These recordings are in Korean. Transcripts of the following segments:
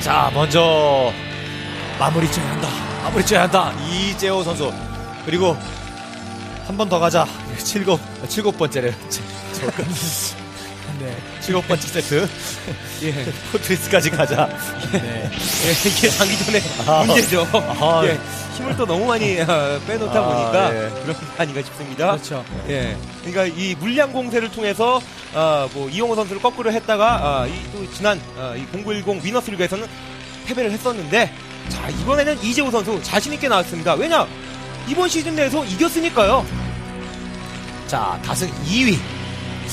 자, 먼저 마무리 쪄야 한다. 마무리 쪄야 한다. 이재호 선수. 그리고 한 번 더 가자. 칠곱, 칠곱 번째래요. 네. 칠곱 번째 세트. 예. 포트리스까지 가자. 네. 예, 이게 장기전에 아. 문제죠. 아. 예, 힘을 또 너무 많이 어, 빼놓다 아, 보니까 예. 그런 게 아닌가 싶습니다. 그렇죠. 예. 그러니까 이 물량 공세를 통해서 아, 뭐 이용호 선수를 거꾸로 했다가 아, 이, 또 지난 아, 이0910 위너스 리그에서는 패배를 했었는데 자 이번에는 이재호 선수 자신 있게 나왔습니다. 왜냐 이번 시즌 내에서 이겼으니까요. 자, 다승 2위.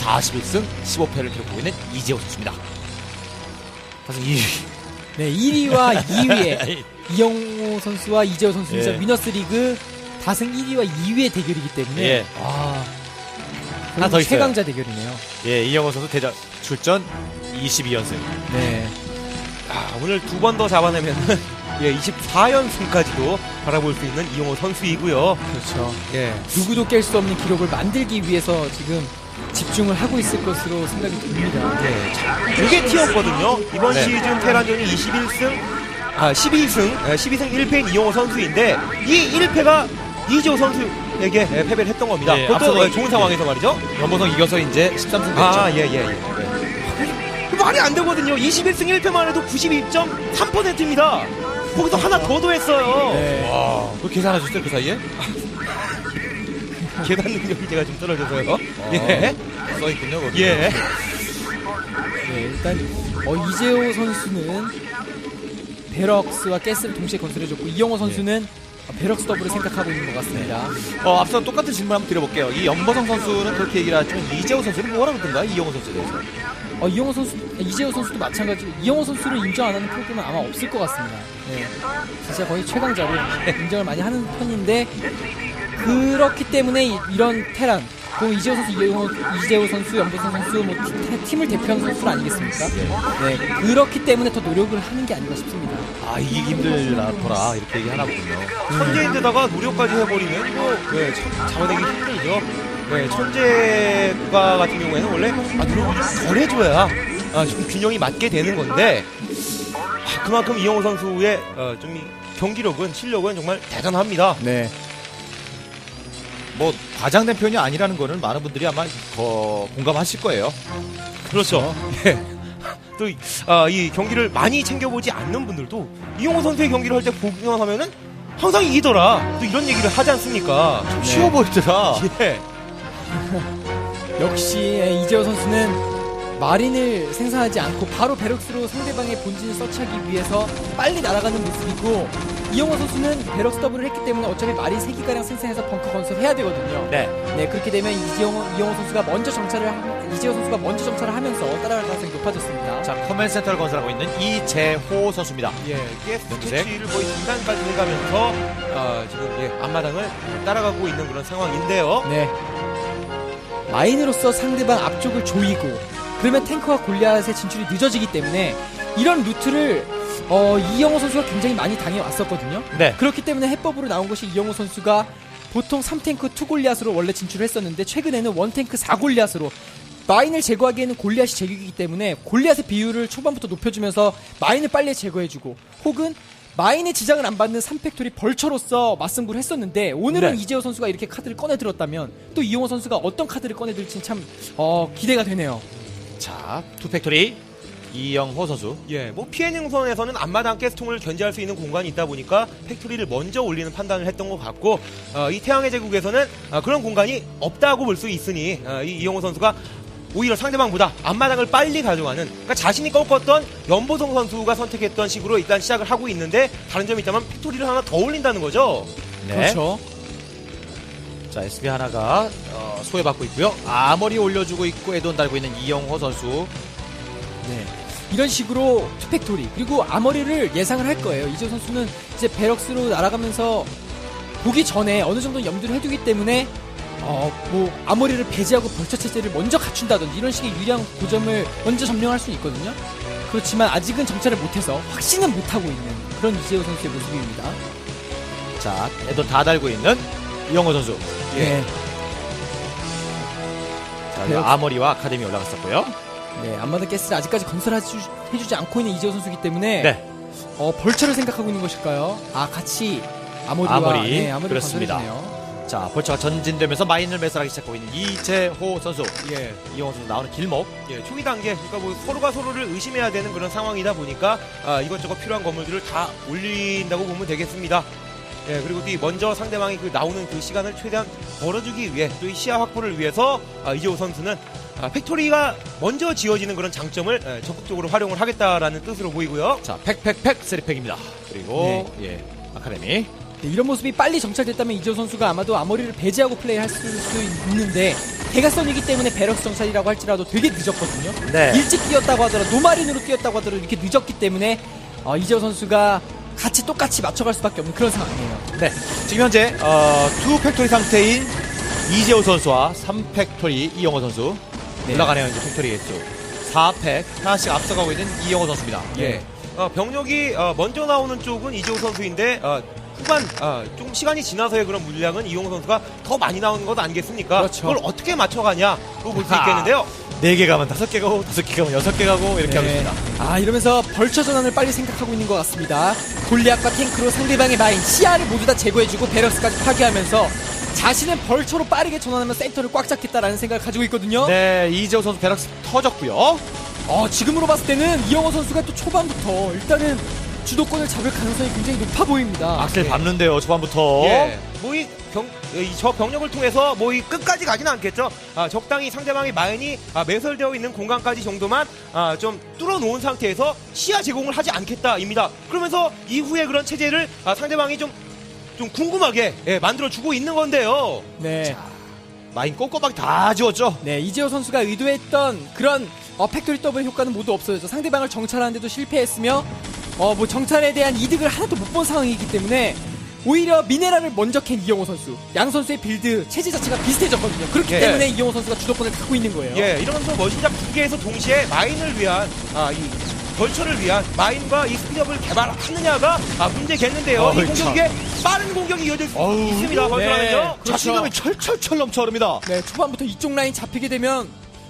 41승 15패를 기록하고 있는 이재호 선수입니다. 다승 2위. 네, 1위와 2위에 이영호 선수와 이재호 선수는 예. 위너스 리그 다승 1위와 2위의 대결이기 때문에 예. 아, 하나 더 있어요. 최강자 대결이네요. 예, 이영호 선수 대전 출전 22연승. 네. 아, 오늘 두 번 더 잡아내면 예, 24연승까지도 바라볼 수 있는 이용호 선수이고요. 그렇죠. 예. 누구도 깰 수 없는 기록을 만들기 위해서 지금 집중을 하고 있을 것으로 생각이 듭니다. 네, 자, 두개 티었거든요. 이번 네. 시즌 테란전이 21승, 아, 12승, 아, 12승 1패인 이용호 선수인데, 이 1패가 이재호 선수에게 예, 패배를 했던 겁니다. 네, 그것도 예, 좋은 상황에서 말이죠. 연보성 이겨서 이제 13승 됐죠. 아, 예, 예, 예. 그 말이 안 되거든요. 21승 1패만 해도 92.3%입니다. 거기서 하나 더 더했어요. 네. 와, 그 계산하셨어요, 그 사이에? 계산 능력이 제가 좀 떨어져서요. 예. 써있군요, 거기. 예. 네, 일단 어, 이재호 선수는 베럭스와 가스를 동시에 건설해줬고 이영호 선수는 어, 베럭스 더블을 생각하고 있는 것 같습니다. 어, 앞서 똑같은 질문 한번 드려볼게요. 이 연보성 선수는 그렇게 얘기를 하지만 이재호 선수는 뭐라 그러던가? 이영호 선수에 대해서. 어, 이영호 선수, 이재호 선수도 마찬가지로 이영호 선수를 인정 안 하는 프로그램은 아마 없을 것 같습니다. 네, 진짜 거의 최강자로 인정을 많이 하는 편인데 그렇기 때문에 이, 런 테란, 또 이재호 선수, 이영호, 이재호 선수, 연보성 선수, 뭐 티- 팀을 대표하는 선수들 아니겠습니까? 네, 그렇기 때문에 더 노력을 하는 게 아닌가 싶습니다. 아, 이기기 힘들더라. 이렇게 얘기하나 보군요. 천재인데다가 노력까지 해버리면 뭐 네, 참 잡아내기 힘들죠. 네, 천재가 같은 경우에는 원래 아, 노력을 좀덜 해줘야 아, 좀 균형이 맞게 되는 건데 아, 그만큼 이영호 선수의 어, 좀이 경기력은 실력은 정말 대단합니다. 네. 뭐, 과장된 표현이 아니라는 거는 많은 분들이 아마 더 공감하실 거예요. 그렇죠. 예. 또, 이- 아, 이 경기를 많이 챙겨보지 않는 분들도 이용호 선수의 경기를 할 때 보기만 하면은 항상 이기더라. 또 이런 얘기를 하지 않습니까? 좀 쉬워 보이더라. 예. 역시 예, 이재호 선수는 마린을 생산하지 않고 바로 베럭스로 상대방의 본진을 서치하기 위해서 빨리 날아가는 모습이고 이영호 선수는 베럭스 더블을 했기 때문에 어차피 마린 3기가량 생산해서 벙커 건설해야 되거든요. 네. 네, 그렇게 되면 이재호, 이영호 선수가 먼저 정찰을 하- 이재호 선수가 먼저 정찰을 하면서 따라갈 가능성이 높아졌습니다. 자, 커맨 센터를 건설하고 있는 이재호 선수입니다. 예, 연두색. 캐치를 거의 중간까지 해가면서 아, 지금 예, 앞마당을 따라가고 있는 그런 상황인데요. 네. 마인으로서 상대방 앞쪽을 조이고 그러면 탱커와 골리앗의 진출이 늦어지기 때문에 이런 루트를 어, 이영호 선수가 굉장히 많이 당해왔었거든요. 네. 그렇기 때문에 해법으로 나온 것이 이영호 선수가 보통 3탱크 2골리앗으로 원래 진출을 했었는데 최근에는 1탱크 4골리앗으로 마인을 제거하기에는 골리앗이 제격이기 때문에 골리앗의 비율을 초반부터 높여주면서 마인을 빨리 제거해주고 혹은 마인의 지장을 안 받는 3팩토리 벌처로서 맞승부를 했었는데 오늘은 네. 이재호 선수가 이렇게 카드를 꺼내들었다면 또 이용호 선수가 어떤 카드를 꺼내들지 참 어, 기대가 되네요. 자, 투팩토리 이영호 선수. 예, 뭐 피해 능선에서는 앞마당 가스통을 견제할 수 있는 공간이 있다 보니까 팩토리를 먼저 올리는 판단을 했던 것 같고 어, 이 태양의 제국에서는 아, 그런 공간이 없다고 볼 수 있으니 어, 이 이영호 선수가 오히려 상대방보다 앞마당을 빨리 가져가는 그러니까 자신이 꺾었던 연보성 선수가 선택했던 식으로 일단 시작을 하고 있는데 다른 점이 있다면 팩토리를 하나 더 올린다는 거죠. 네. 그렇죠. 자, SB 하나가 어, 소외받고 있고요. 아머리 올려주고 있고 에돈 달고 있는 이영호 선수. 네. 이런 식으로 투팩토리 그리고 아머리를 예상을 할 거예요. 이재호 선수는 이제 베럭스로 날아가면서 보기 전에 어느 정도 염두를 해두기 때문에 어, 뭐 아머리를 배제하고 벌처 체제를 먼저 갖춘다든지 이런 식의 유리한 고점을 먼저 점령할 수 있거든요. 그렇지만 아직은 정찰을 못해서 확신은 못하고 있는 그런 이재호 선수의 모습입니다. 자, 애도 다 달고 있는 이영호 선수. 네. 자, 아머리와 아카데미 올라갔었고요. 네, 안마다 가스를 아직까지 건설해주지 않고 있는 이재호 선수이기 때문에 네. 어, 벌처를 생각하고 있는 것일까요? 아, 같이 아모리와 아모리. 네, 아모리 그렇습니다. 건설해주네요. 자, 벌처가 전진되면서 마인을 매설하기 시작하고 있는 이재호 선수. 예. 이영호 선수 나오는 길목. 예, 초기 단계, 그러니까 뭐 서로가 서로를 의심해야 되는 그런 상황이다 보니까 아, 이것저것 필요한 건물들을 다 올린다고 보면 되겠습니다. 예, 그리고 또이 먼저 상대방이 그 나오는 그 시간을 최대한 벌어주기 위해 또 이 시야 확보를 위해서 아, 이재호 선수는 아, 팩토리가 먼저 지어지는 그런 장점을 예, 적극적으로 활용을 하겠다라는 뜻으로 보이고요. 자, 팩팩팩 세리팩입니다. 그리고 예, 아카데미. 네, 이런 모습이 빨리 정찰됐다면 이재호 선수가 아마도 아모리를 배제하고 플레이할 수, 수 있는데 대각선이기 때문에 베럭스 정찰이라고 할지라도 되게 늦었거든요. 네. 일찍 뛰었다고 하더라도 노마린으로 뛰었다고 하더라도 이렇게 늦었기 때문에 어, 이재호 선수가 같이 똑같이 맞춰갈 수밖에 없는 그런 상황이에요. 네. 지금 현재 어, 투 팩토리 상태인 이재호 선수와 3팩토리 이영호 선수 네. 올라가네요. 이제 팩토리 수 4팩 하나씩 앞서가고 있는 이영호 선수입니다. 예. 어, 병력이 어, 먼저 나오는 쪽은 이재호 선수인데 어, 후반 어, 좀 시간이 지나서의 그런 물량은 이용호 선수가 더 많이 나오는 것 아니겠습니까? 그렇죠. 걸 어떻게 맞춰가냐로 볼 수. 있겠는데요. 4개 가면 5개 가고 5개 가면 6개 가고 이렇게 하고 있습니다. 아 이러면서 벌처 전환을 빨리 생각하고 있는 것 같습니다. 골리앗과 탱크로 상대방의 마인 시야를 모두 다 제거해주고 베럭스까지 파괴하면서 자신은 벌처로 빠르게 전환하면 센터를 꽉 잡겠다라는 생각을 가지고 있거든요. 네, 이재호 선수 베럭스 터졌고요. 어, 지금으로 봤을 때는 이영호 선수가 또 초반부터 일단은 주도권을 잡을 가능성이 굉장히 높아 보입니다. 악셀 밟는데요, 초반부터. 예. 뭐이 병, 이 저 병력을 통해서 뭐 이 끝까지 가지는 않겠죠. 아, 적당히 상대방의 마인이 아, 매설되어 있는 공간까지 정도만 아, 좀 뚫어놓은 상태에서 시야 제공을 하지 않겠다입니다. 그러면서 이후에 그런 체제를 아, 상대방이 좀, 좀 궁금하게 예, 만들어주고 있는 건데요. 네. 마인 꼼꼼하게 다 지웠죠. 네, 이재호 선수가 의도했던 그런 어, 팩토리 더블 효과는 모두 없어졌죠. 상대방을 정찰하는데도 실패했으며 어, 뭐 정찰에 대한 이득을 하나도 못 본 상황이기 때문에 오히려 미네랄을 먼저 캔 이영호 선수. 양 선수의 빌드 체제 자체가 비슷해졌거든요. 그렇기 예. 때문에 이영호 선수가 주도권을 갖고 있는 거예요. 예, 이러면서 머신잡 두 개에서 동시에 마인을 위한 아, 이 벌처를 위한 마인과 이 스피드업을 개발하느냐가 아, 문제겠는데요. 어이, 이 공격에 빠른 공격이 이어질 수 어우, 있습니다. 벌처라면요. 네. 자신감이 철철철 넘쳐 흐릅니다. 네, 초반부터 이쪽 라인 잡히게 되면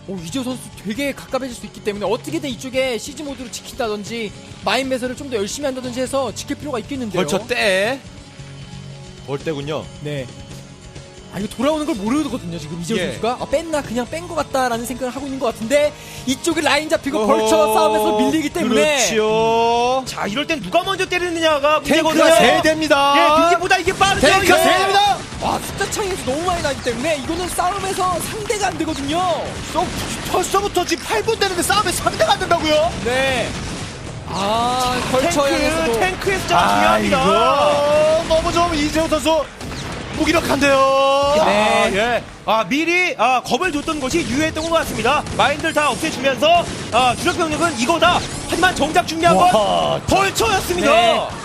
오, 이재호 선수 되게 가깝해질 수 있기 때문에 어떻게든 이쪽에 시즈 모드로 지킨다든지 마인 매설을 좀 더 열심히 한다든지 해서 지킬 필요가 있겠는데요. 벌쳐 때. 볼 때군요. 네. 아 이거 돌아오는 걸 모르거든요 지금 이재호 예. 선수가 아, 뺐나 그냥 뺀 것 같다라는 생각을 하고 있는 것 같은데 이쪽에 라인 잡히고 벌쳐 싸움에서 밀리기 때문에 그렇지요. 자, 이럴 땐 누가 먼저 때리느냐가 문제거든요. 탱크가 세 대입니다. 예, 빈지보다 이게 빠르죠. 탱크가 이거. 세 대입니다. 와 숫자 차이에서 너무 많이 나기 때문에 이거는 싸움에서 상대가 안 되거든요 또 벌써부터 지금 8분 되는데 싸움에 상대가 안 된다고요? 네. 아 탱크, 향해서도 탱크의 숫자가 중요합니다. 아이고, 너무 좀 이재호 선수 무기력한데요. 야, 네. 예. 아, 미리 아, 겁을 줬던 것이 유효했던 것 같습니다. 마인들 다 없애주면서 아, 주력 병력은 이거다. 하지만 정작 중요한 건 와, 벌처였습니다.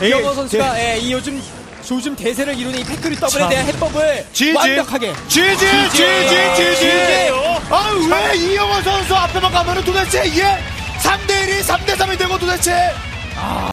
네. 이영호 선수가 예, 이 요즘 요즘 대세를 이루는 이 팩토리 더블에 참. 대한 해법을 지지. 완벽하게 지지, 지지, 지지. 지지예요. 아, 왜 이영호 선수 앞에만 가면은 도대체 이게 3대1이 3대3이 되고 도대체